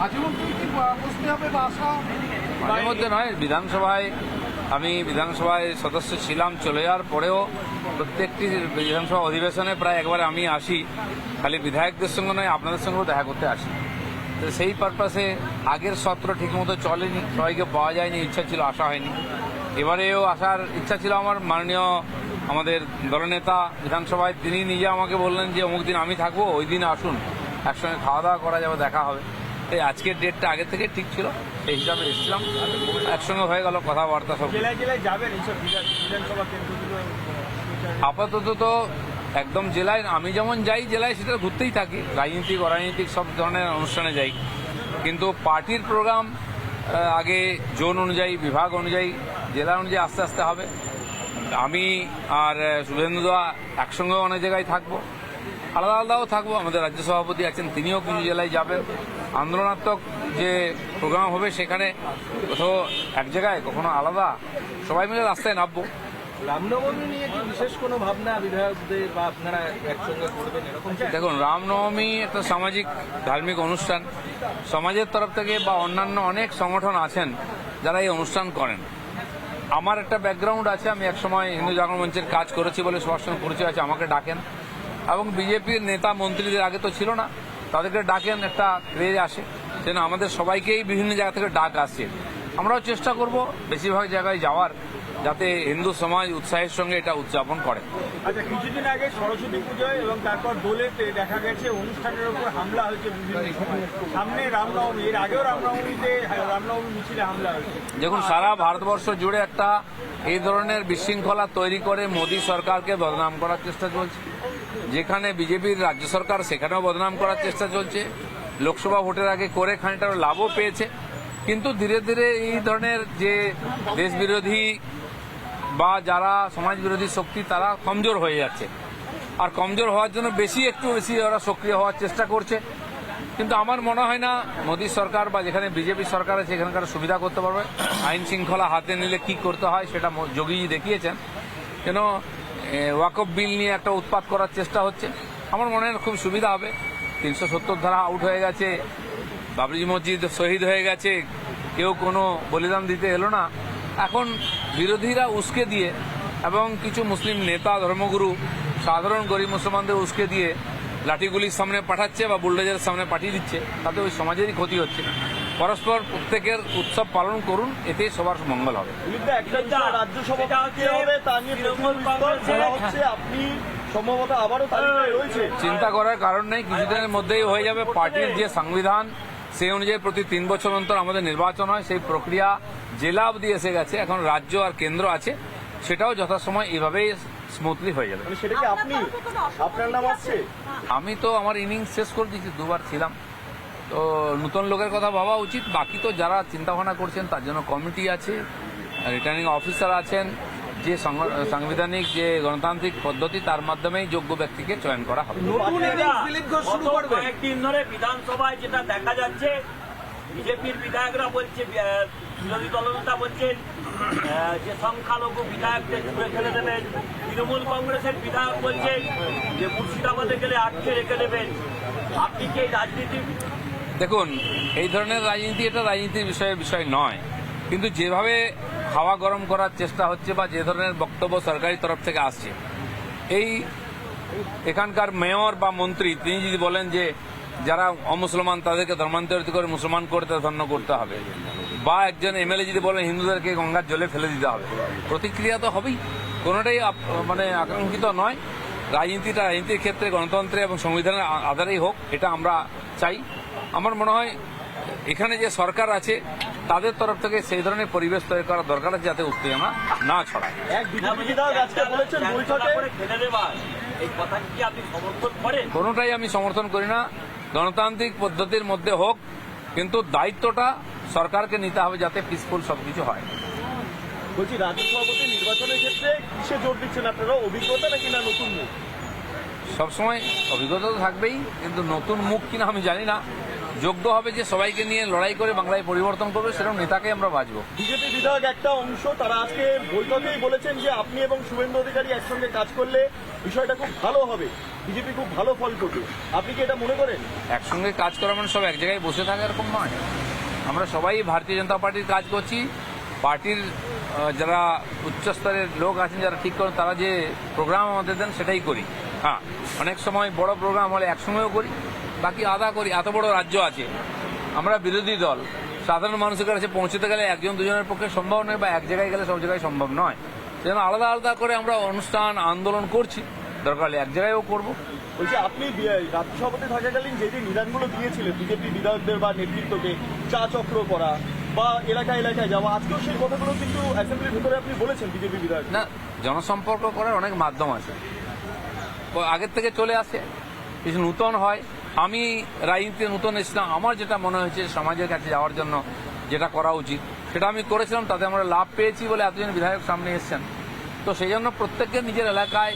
মাঝে মধ্যে মাঝে মধ্যে নয়, বিধানসভায় আমি বিধানসভায় সদস্য ছিলাম, চলে যাওয়ার পরেও প্রত্যেকটি বিধানসভা অধিবেশনে প্রায় একবার আমি আসি। খালি বিধায়কদের সঙ্গে নয়, আপনাদের সঙ্গেও দেখা করতে আসি। তো সেই পারপাসে আগের সত্র ঠিকমতো চলেনি, সবাইকে পাওয়া যায়নি, ইচ্ছা ছিল, আসা হয়নি। এবারেও আসার ইচ্ছা ছিল আমার, মাননীয় আমাদের দলনেতা বিধানসভায়, তিনি নিজে আমাকে বললেন যে, অমুক দিন আমি থাকব, ওই দিন আসুন। একসঙ্গে খাওয়া দাওয়া করা যাবে দেখা হবে। এই আজকের ডেটটা আগে থেকে ঠিক ছিল সেই হিসাবে এসেছিলাম। একসঙ্গে হয়ে গেল কথাবার্তা সব। আপাতত তো একদম জেলায় আমি যেমন যাই জেলায় সেটা ঘুরতেই থাকি। রাজনীতিক অরাজনীতিক সব ধরনের অনুষ্ঠানে যাই। কিন্তু পার্টির প্রোগ্রাম আগে জোন অনুযায়ী বিভাগ অনুযায়ী জেলা অনুযায়ী আস্তে আস্তে হবে। আমি আর শুভেন্দু দা একসঙ্গে অনেক জায়গায় থাকব। আলাদা আলাদাও থাকব। আমাদের রাজ্য সভাপতি আছেন তিনিও কিছু জেলায় যাবেন। আন্দোলনাত্মক যে প্রোগ্রাম হবে সেখানে কোথাও এক জায়গায় কখনো আলাদা সবাই মিলে রাস্তায় নামবো। রামনবমী নিয়ে কি বিশেষ কোনো ভাবনা বিধায়কদের বা আপনারা একসঙ্গে করবেন? এরকম দেখুন রামনবমী একটা সামাজিক ধার্মিক অনুষ্ঠান। সমাজের তরফ থেকে বা অন্যান্য অনেক সংগঠন আছেন যারা এই অনুষ্ঠান করেন। আমার একটা ব্যাকগ্রাউন্ড আছে আমি একসময় হিন্দু জাগরণ মঞ্চের কাজ করেছি বলে সবার সঙ্গে পরিচয় আছে আমাকে ডাকেন। এবং বিজেপির নেতা মন্ত্রীদের আগে তো ছিল না। তাদেরকে ডাকেন একটা ক্রেজ আসে। যেন আমাদের সবাইকেই বিভিন্ন জায়গা থেকে ডাক আসছে আমরাও চেষ্টা করব বেশিরভাগ জায়গায় যাওয়ার যাতে হিন্দু সমাজ উৎসাহের সঙ্গে এটা উদযাপন করে। আচ্ছা কিছুদিন আগে সরস্বতী পুজোয় এবং তারপর দোলেতে দেখা গেছে অনুষ্ঠানের উপর হামলা হয়েছে সামনে রামনবমী এর আগেও রামনবমীতে রামনবমী মিছিলে হামলা হয়েছে। দেখুন সারা ভারতবর্ষ জুড়ে একটা এই ধরনের বিশৃঙ্খলা তৈরি করে মোদী সরকারকে বদনাম করার চেষ্টা চলছে। যেখানে বিজেপির রাজ্য সরকার, সেখানেও বদনাম করার চেষ্টা চলছে। লোকসভা ভোটের আগে করে খানিকটা লাভও পেয়েছে। কিন্তু ধীরে ধীরে এই ধরনের যে দেশ বিরোধী বা যারা সমাজ বিরোধী শক্তি, তারা কমজোর হয়ে যাচ্ছে। আর কমজোর হওয়ার জন্য বেশি একটু বেশি ওরা সক্রিয় হওয়ার চেষ্টা করছে। কিন্তু আমার মনে হয় না মোদী সরকার বা যেখানে বিজেপি সরকার আছে, সেখানকার সুবিধা করতে পারবে। আইন শৃঙ্খলা হাতে নিলে কি করতে হয়, সেটা যোগীজি দেখিয়েছেন। কেন ওয়াকফ বিল নিয়ে একটা উৎপাত করার চেষ্টা হচ্ছে। আমার মনে হয় খুব সুবিধা হবে। তিনশো সত্তর ধারা আউট হয়ে গেছে। বাবরি মসজিদ শহীদ হয়ে গেছে। কেউ কোনো বলিদান দিতে এলো না। এখন বিরোধীরা উস্কে দিয়ে এবং কিছু মুসলিম নেতা ধর্মগুরু, সাধারণ গরিব মুসলমানদের উস্কে দিয়ে লাঠিগুলির সামনে পাঠাচ্ছে বা বুলডোজারের সামনে পাঠিয়ে দিচ্ছে তাতে ওই সমাজেরই ক্ষতি হচ্ছে পরস্পর প্রত্যেকের উৎসব পালন করুন এতে সবার মঙ্গল হবে। সম্ভবত আবারও রয়েছে চিন্তা করার কারণ নেই কিছুদিনের মধ্যেই হয়ে যাবে পার্টির যে সংবিধান সেই অনুযায়ী প্রতি তিন বছর অন্তর আমাদের নির্বাচন হয় সেই প্রক্রিয়া জেলা অবধি এসে গেছে এখন রাজ্য আর কেন্দ্র আছে সেটাও যথাসময় এভাবেই স্মুথলি হয়ে যাবে মানে সেটা কি আপনি আপনার নাম আসছে আমি তো আমার ইনিংস শেষ করে দিয়েছি দুবার ছিলাম। তো নতুন লোকের কথা ভাবা উচিত। বাকি তো যারা চিন্তা ভাবনা করছেন তার জন্য কমিটি আছে রিটার্নিং অফিসার আছেন যে সাংবিধানিক যে গণতান্ত্রিক পদ্ধতি তার মাধ্যমেই যোগ্য ব্যক্তিকে চয়ন করা হবে। কয়েকদিন ধরে বিধানসভায় যেটা দেখা যাচ্ছে বিজেপির বিধায়করা বলছে বিরোধী দলনেতা বলছেন যে সংখ্যালঘু বিধায়কদের ছুড়ে ফেলে দেবেন। তৃণমূল কংগ্রেসের বিধায়ক বলছেন যে মুর্শিদাবাদে গেলে আটকে রেখে দেবেন। আপনি কি এই রাজনীতি দেখুন, এই ধরনের রাজনীতি এটা রাজনীতির বিষয়ে বিষয় নয়। কিন্তু যেভাবে হাওয়া গরম করার চেষ্টা হচ্ছে বা যে ধরনের বক্তব্য সরকারি তরফ থেকে আসছে, এই এখানকার মেয়র বা মন্ত্রী, তিনি যদি বলেন যে যারা অমুসলমান তাদেরকে ধর্মান্তরিত করে মুসলমান করতে ধন্য করতে হবে। বা একজন এমএলএ যদি বলেন হিন্দুদেরকে গঙ্গার জলে ফেলে দিতে হবে প্রতিক্রিয়া তো হবেই। কোনোটাই মানে আকাঙ্ক্ষিত নয়। রাজনীতিটা রাজনীতির ক্ষেত্রে গণতন্ত্রে এবং সংবিধানের আধারেই হোক এটা আমরা চাই। আমার মনে হয় এখানে যে সরকার আছে তাদের তরফ থেকে সেই ধরনের পরিবেশ তৈরি করা দরকার আছে যাতে উত্তেজনা না ছড়ায়। এক বিজেপি বিধায়ক আজকে বলেছেন বৈঠকে। করে ফেলে দেবার এই কথা কি আপনি সমর্থন করেন? কোনোটাই আমি সমর্থন করি না। গণতান্ত্রিক পদ্ধতির মধ্যে হোক কিন্তু দায়িত্বটা সরকারকে নিতে হবে যাতে পিসফুল সবকিছু হয়। বলছি রাজ্য সভাপতি নির্বাচনের ক্ষেত্রে কিসে জোর দিচ্ছেন আপনারা? অভিজ্ঞতা নাকি না নতুন মুখ? সবসময় অভিজ্ঞতা তো থাকবেই কিন্তু নতুন মুখ কিনা আমি জানি না। যোগ্য হবে যে সবাইকে নিয়ে লড়াই করে বাংলায় পরিবর্তন করবে সেরকম নেতাকে আমরা বাঁচবো। বিজেপি বিধায়ক একটা অংশ তারা আজকে বৈঠকেই বলেছেন যে আপনি এবং শুভেন্দু অধিকারী একসঙ্গে কাজ করলে বিষয়টা খুব ভালো হবে। বিজেপি খুব ভালো ফল করবে। আপনি কি এটা মনে করেন? একসঙ্গে কাজ করা মানে সব এক জায়গায় বসে থাকা এরকম নয়। আমরা সবাই ভারতীয় জনতা পার্টির কাজ করছি। পার্টির যারা উচ্চস্তরের লোক আছেন, যারা ঠিক করেন, তারা যে প্রোগ্রাম আমাদের দেন, সেটাই করি। হ্যাঁ অনেক সময় বড় প্রোগ্রাম হলে একসঙ্গেও করি, বাকি আদা করি। এত বড় রাজ্য আছে। আমরা বিরোধী দল। সাধারণ মানুষের কাছে পৌঁছতে গেলে একজন দুজনের পক্ষে সম্ভব নয় বা এক জায়গায় গেলে সব জায়গায় সম্ভব নয়। সেজন্য আলাদা আলাদা করে আমরা অনুষ্ঠান, আন্দোলন করছি। দরকার হলে এক জায়গায়ও করব। বলছি আপনি রাজ্য সভাপতি থাকাকালীন যে যে নিদানগুলো দিয়েছিলেন বিজেপি বিধায়কদের বা নেতৃত্বকে চা চক্র করা বা এলাকা এলাকায় যাওয়া আজকেও সেই কথাগুলো কিন্তু অ্যাসেম্বলির ভিতরে আপনি বলেছেন বিজেপি বিধায়ক না জনসম্পর্ক করার অনেক মাধ্যম আছে। আগের থেকে চলে আসে কিছু নূতন হয়। আমি রাজনীতিতে নূতন এসেছিলাম আমার যেটা মনে হয়েছে সমাজের কাছে যাওয়ার জন্য যেটা করা উচিত সেটা আমি করেছিলাম তাতে আমরা লাভ পেয়েছি বলে এতজন বিধায়ক সামনে এসেছেন। তো সেই জন্য প্রত্যেকের নিজের এলাকায়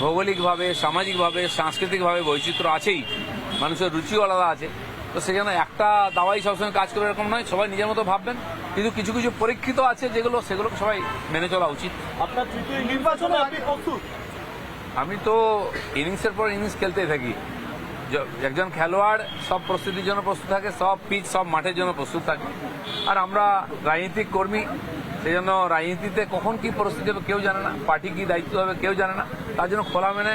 ভৌগোলিকভাবে সামাজিকভাবে সাংস্কৃতিকভাবে বৈচিত্র্য আছেই। মানুষের রুচিও আলাদা আছে। তো জন্য একটা দাওয়াই সবসময় কাজ করে এরকম নয় সবাই নিজের মতো ভাববেন। কিন্তু কিছু কিছু পরীক্ষিত আছে যেগুলো সেগুলো সবাই মেনে চলা উচিত। আপনার নির্বাচনে আপনি প্রস্তুত? আমি তো ইনিংসের পর ইনিংস খেলতেই থাকি। একজন খেলোয়াড় সব প্রস্তুতির জন্য প্রস্তুত থাকে সব পিচ সব মাঠের জন্য প্রস্তুত থাকে। আর আমরা রাজনীতিক কর্মী সেই জন্য রাজনীতিতে কখন কি পরিস্থিতি হবে কেউ জানে না পার্টি কি দায়িত্ব হবে কেউ জানে না তার জন্য খোলা মেনে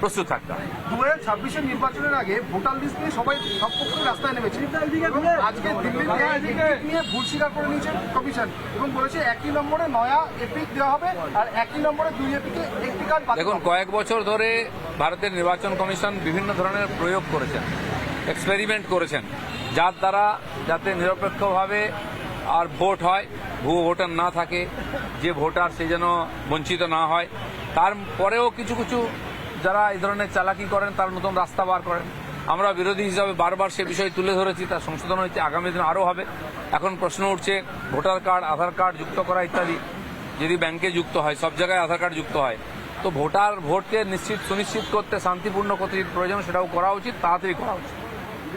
প্রস্তুত থাকতে হয় দু হাজার ছাব্বিশের নির্বাচনের আগে ভোটার লিস্ট নিয়ে সবাই সব পক্ষ রাস্তায় নেমেছে। আজকে এপিক নিয়ে ভুল স্বীকার করে নিয়েছে কমিশন এবং বলেছে একই নম্বরে নয়া এপিক দেওয়া হবে আর একই নম্বরে দুই এপিকে একটি কার্ড দেখুন কয়েক বছর ধরে ভারতের নির্বাচন কমিশন বিভিন্ন ধরনের প্রয়োগ করেছেন এক্সপেরিমেন্ট করেছেন যার দ্বারা যাতে নিরপেক্ষভাবে আর ভোট হয় ভুয়ো ভোটার না থাকে, যে ভোটার সে যেন বঞ্চিত না হয়। তারপরেও কিছু কিছু যারা এই ধরনের চালাকি করেন, তার নতুন রাস্তা বার করেন। আমরা বিরোধী হিসাবে বারবার সে বিষয় তুলে ধরেছি, তার সংশোধন হয়েছে, আগামী দিন আরও হবে। এখন প্রশ্ন উঠছে, ভোটার কার্ড, আধার কার্ড যুক্ত করা ইত্যাদি, যদি ব্যাংকে যুক্ত হয়, সব জায়গায় আধার কার্ড যুক্ত হয়। তো ভোটার ভোটকে নিশ্চিত সুনিশ্চিত করতে, শান্তিপূর্ণ করতে প্রয়োজন সেটাও করা উচিত, তাড়াতাড়ি করা উচিত।